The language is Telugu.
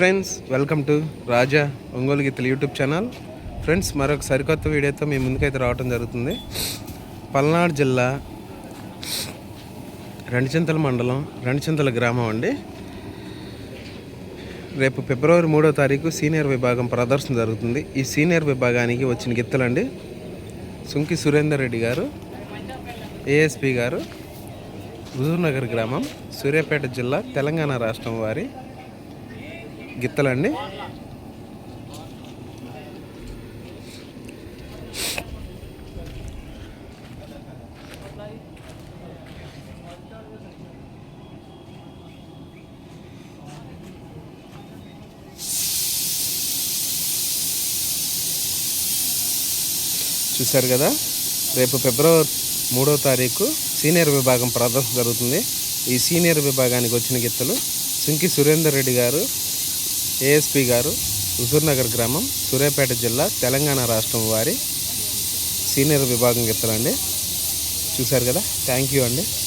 Friends welcome to Raja Ongole Geethalu YouTube channel friends మరొక సరికొత్త వీడియోతో మీ ముందుకైతే రావడం జరుగుతుంది. పల్నాడు జిల్లా రెండుచింతల మండలం రెండుచింతల గ్రామం అండి. రేపు ఫిబ్రవరి మూడో తారీఖు సీనియర్ విభాగం ప్రదర్శన జరుగుతుంది. ఈ సీనియర్ విభాగానికి వచ్చిన గిత్తలండి సుంకి సురేందర్ రెడ్డి గారు ఏఎస్పి గారు హుజూర్నగర్ గ్రామం సూర్యాపేట జిల్లా తెలంగాణ రాష్ట్రం వారి గిత్తలండి. చూశారు కదా? రేపు ఫిబ్రవరి మూడో తారీఖు సీనియర్ విభాగం ప్రదర్శన జరుగుతుంది. ఈ సీనియర్ విభాగానికి వచ్చిన గిత్తలు సుంకి సురేందర్ రెడ్డి గారు ఏఎస్పి గారు హుజూర్నగర్ గ్రామం సూర్యాపేట జిల్లా తెలంగాణ రాష్ట్రం వారి సీనియర్ విభాగం గిత్తలండి చూశారు కదా? థ్యాంక్ యూ అండి.